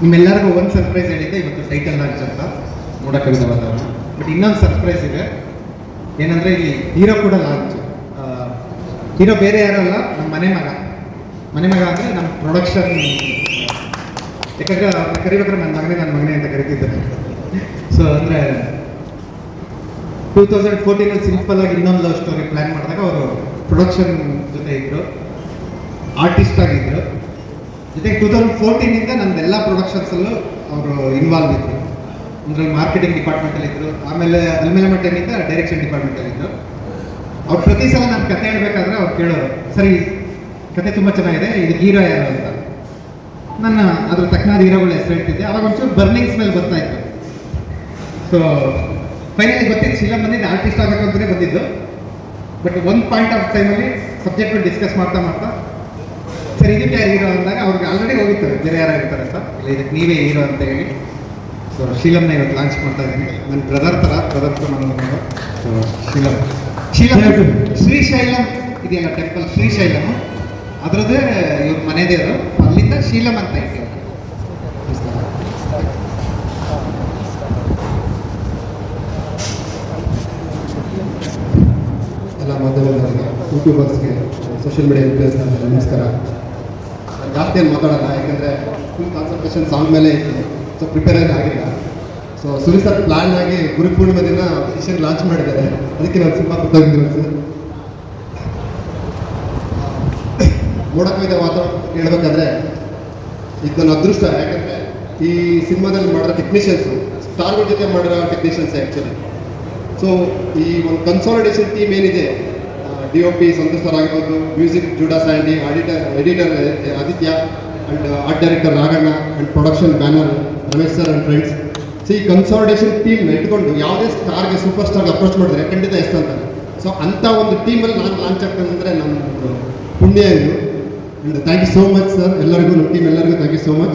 ನಿಮ್ಮೆಲ್ಲರಿಗೂ ಒಂದು ಸರ್ಪ್ರೈಸ್ ಹೇಳಿದ್ದೆ, ಇವತ್ತು ಟೈಟಲ್ ಲಾಂಚ್ ಅಂತ ನೋಡೋಕ್ಕಾಗದವಲ್ಲ ಬಟ್ ಇನ್ನೊಂದು ಸರ್ಪ್ರೈಸ್ ಇದೆ. ಏನಂದರೆ ಇಲ್ಲಿ ಹೀರೋ ಕೂಡ ಲಾಂಚ್ ಹೀರೋ ಬೇರೆ ಯಾರಲ್ಲ ನಮ್ಮ ಮನೆ ಮಗ. ಮನೆ ಮಗ ಅಂದರೆ ನಮ್ಮ ಪ್ರೊಡಕ್ಷನ್ ಯಾಕಂದರೆ ಅವ್ರನ್ನ ಕರಿಬೇಕಾದ್ರೆ ನನ್ನ ಮಗನೇ ನನ್ನ ಮಗನೇ ಅಂತ ಕರಿತಿದ್ದೆ ಸೊ ಅಂದರೆ ಟೂ ತೌಸಂಡ್ ಫೋರ್ಟೀನಲ್ಲಿ ಸಿಂಪಲ್ ಆಗಿ ಇನ್ನೊಂದು ಲವ್ ಸ್ಟೋರಿ ಪ್ಲ್ಯಾನ್ ಮಾಡಿದಾಗ ಅವರು ಪ್ರೊಡಕ್ಷನ್ ಜೊತೆ ಇದ್ದರು ಆರ್ಟಿಸ್ಟ್ ಆಗಿದ್ದರು ಜೊತೆಗೆ ಟೂ ತೌಸಂಡ್ ಫೋರ್ಟೀನಿಂದ ನಮ್ದೆಲ್ಲ ಪ್ರೊಡಕ್ಷನ್ಸಲ್ಲೂ ಅವರು ಇನ್ವಾಲ್ವ್ ಇದ್ದರು ಅಂದರೆ ಮಾರ್ಕೆಟಿಂಗ್ ಡಿಪಾರ್ಟ್ಮೆಂಟಲ್ಲಿ ಇದ್ದರು ಆಮೇಲೆ ಅಲ್ಮೇಲೆ ಮಟ್ಟನಿಂದ ಡೈರೆಕ್ಷನ್ ಡಿಪಾರ್ಟ್ಮೆಂಟಲ್ಲಿ ಇದ್ದರು ಅವ್ರು ಪ್ರತಿ ಸಲ ನಾನು ಕತೆ ಹೇಳ್ಬೇಕಾದ್ರೆ ಅವ್ರು ಕೇಳೋರು, ಸರಿ, ಕತೆ ತುಂಬ ಚೆನ್ನಾಗಿದೆ, ಇದು ಹೀರೋ ಯಾರು ಅಂತ? ನನ್ನ ಅದ್ರ ತಕ್ಕನಾದ ಹೀರೋಗಳ ಹೆಸರು ಹೇಳ್ತಿದ್ದೆ. ಅವಾಗ ಒಂಚೂರು ಬರ್ನಿಂಗ್ ಸ್ಮೆಲ್ ಬರ್ತಾ ಇತ್ತು. ಸೊ ಫೈನಲಿ ಗೊತ್ತಿತ್ತು ಶಿಲಾ ಬಂದಿದ್ದು ಆರ್ಟಿಸ್ಟ್ ಆಗಬೇಕು ಅಂತಲೇ ಬಂದಿದ್ದು. ಬಟ್ ಒಂದು ಪಾಯಿಂಟ್ ಆಫ್ ಟೈಮಲ್ಲಿ ಸಬ್ಜೆಕ್ಟ್ ಡಿಸ್ಕಸ್ ಮಾಡ್ತಾ ಮಾಡ್ತಾ ಸರ್ ಇದಕ್ಕೆ ಯಾರು ಹೀರೋ ಅಂದಾಗ ಅವ್ರಿಗೆ ಆಲ್ರೆಡಿ ಹೋಗಿರ್ತಾರೆ ಬೇರೆ ಯಾರು ಇರ್ತಾರೆ ಅಂತ. ಇಲ್ಲ, ಇದಕ್ಕೆ ನೀವೇ ಹೀರೋ ಅಂತ ಹೇಳಿ. ಸೊ ಶೀಲಂನ ಇವತ್ತು ಲಾಂಚ್ ಮಾಡ್ತಾ ಇದ್ದೀನಿ. ನನ್ನ ಬ್ರದರ್ ಥರ ಬ್ರದರ್ ಥರ ನನ್ನ ಸೊ ಶೀಲಂ ಶೀಲಂ ಶ್ರೀಶೈಲಂ ಇದೆಯಲ್ಲ ಟೆಂಪಲ್ ಶ್ರೀಶೈಲಂ ಅದರದ್ದೇ ಇವ್ರ ಮನೆ ದೇವರು. ಅಲ್ಲಿಂದ ಶೀಲಂ ಅಂತ ಇದೆ ಎಲ್ಲ ಮಾಧ್ಯಮದವರಿಗೆ ಯೂಟ್ಯೂಬರ್ಸ್ಗೆ ಸೋಷಿಯಲ್ ಮೀಡಿಯಾ ಇನ್ಫ್ಲೂಯೆನ್ಸ್ ನಮಸ್ಕಾರ. ಜಾಸ್ತಿ ಏನು ಮಾತಾಡೋಣ ಯಾಕಂದರೆ ಫುಲ್ ಕಾನ್ಸಂಟ್ರೇಷನ್ ಸಾಂಗ್ ಮೇಲೆ ಇತ್ತು. ಸೊ ಪ್ರಿಪೇರ್ ಆಗಿ ಆಗಿಲ್ಲ. ಸೊ ಸುರಿ ಸರ್ ಪ್ಲಾನ್ ಆಗಿ ಗುರು ಪೂರ್ಣಿಮೆ ದಿನ ಸೆಷನ್ ಲಾಂಚ್ ಮಾಡಿದ್ದಾರೆ. ಅದಕ್ಕೆ ನಾನು ತುಂಬ ಗೊತ್ತಾಗಿದ್ದೀನಿ ಸರ್. ಮೋಡಕವಿದ ಮಾತು ಹೇಳ್ಬೇಕಾದ್ರೆ, ಇದು ನನ್ನ ಅದೃಷ್ಟ. ಯಾಕಂದರೆ ಈ ಸಿನಿಮಾದಲ್ಲಿ ಮಾಡಿರೋ ಟೆಕ್ನಿಷಿಯನ್ಸು ಸ್ಟಾರ್ಗಳ ಜೊತೆ ಮಾಡಿರೋ ಟೆಕ್ನಿಷಿಯನ್ಸ್ ಆ್ಯಕ್ಚುಲಿ ಸೊ ಈ ಒಂದು ಕನ್ಸಾಲಿಡೇಷನ್ ಟೀಮ್ ಏನಿದೆ D O P ಸಂತೋಷರಾಗಿರ್ಬೋದು music Judah Sandy auditor editor Aditya and art director Raghanna and production banner Ramesh sir and friends so ಈ ಕನ್ಸಾಲಿಡೇಷನ್ ಟೀಮ್ನ ಇಟ್ಕೊಂಡು ಯಾವುದೇ ಸ್ಟಾರ್ಗೆ ಸೂಪರ್ ಸ್ಟಾರ್ಗೆ ಅಪ್ರೋಚ್ ಮಾಡಿದ್ರೆ ಖಂಡಿತ ಎಸ್ ಅಂತ ಸೊ ಅಂಥ ಒಂದು ಟೀಮಲ್ಲಿ ನಾನು ಲಾಂಚ್ ಆಗ್ತೇನೆ ಅಂದರೆ ನಮ್ಮ ಪುಣ್ಯ ಇದು. And thank you so much sir ಎಲ್ಲರಿಗೂ ನಮ್ಮ ಟೀಮ್ ಎಲ್ಲರಿಗೂ ಥ್ಯಾಂಕ್ ಯು ಸೋ ಮಚ್